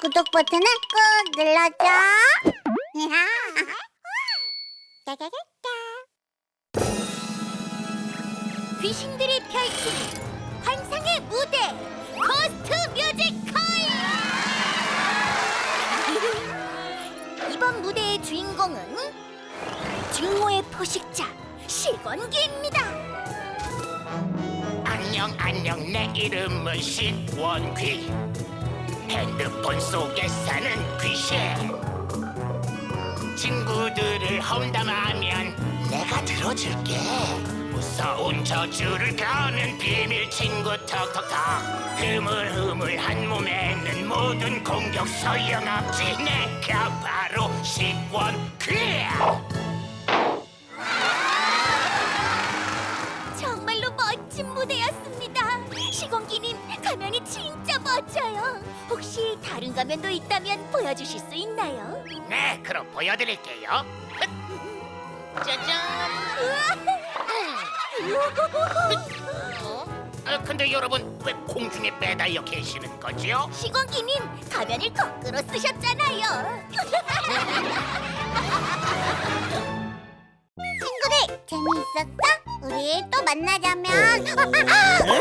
구독 버튼을 꾹 눌러줘. 짜자자자. 귀신들이 펼치는 환상의 무대 코스트 뮤지컬 이번 무대의 주인공은 증오의 포식자 시건기입니다 안녕 안녕 내 이름은 신원귀 핸드폰 속에 사는 귀신. 친구들을 험담하면 내가 들어줄게. 무서운 저주를 가는 비밀 친구 톡톡톡. 흐물흐물 한 몸에는 모든 공격 소용없지 내가 바로 신원귀야 시건기님 가면이 진짜 멋져요. 혹시 다른 가면도 있다면 보여주실 수 있나요? 네 그럼 보여드릴게요. 짜잔. 어, 근데 여러분 왜 공중에 매달려 계시는 거죠? 시건기님 가면을 거꾸로 쓰셨잖아요. 친구들 재미있었어? 우리 또 만나자면